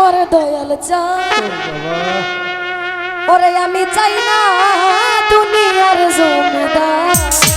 আমার দয়াল চাই ওরে আমি চাই না দুনিয়ার জমিদার।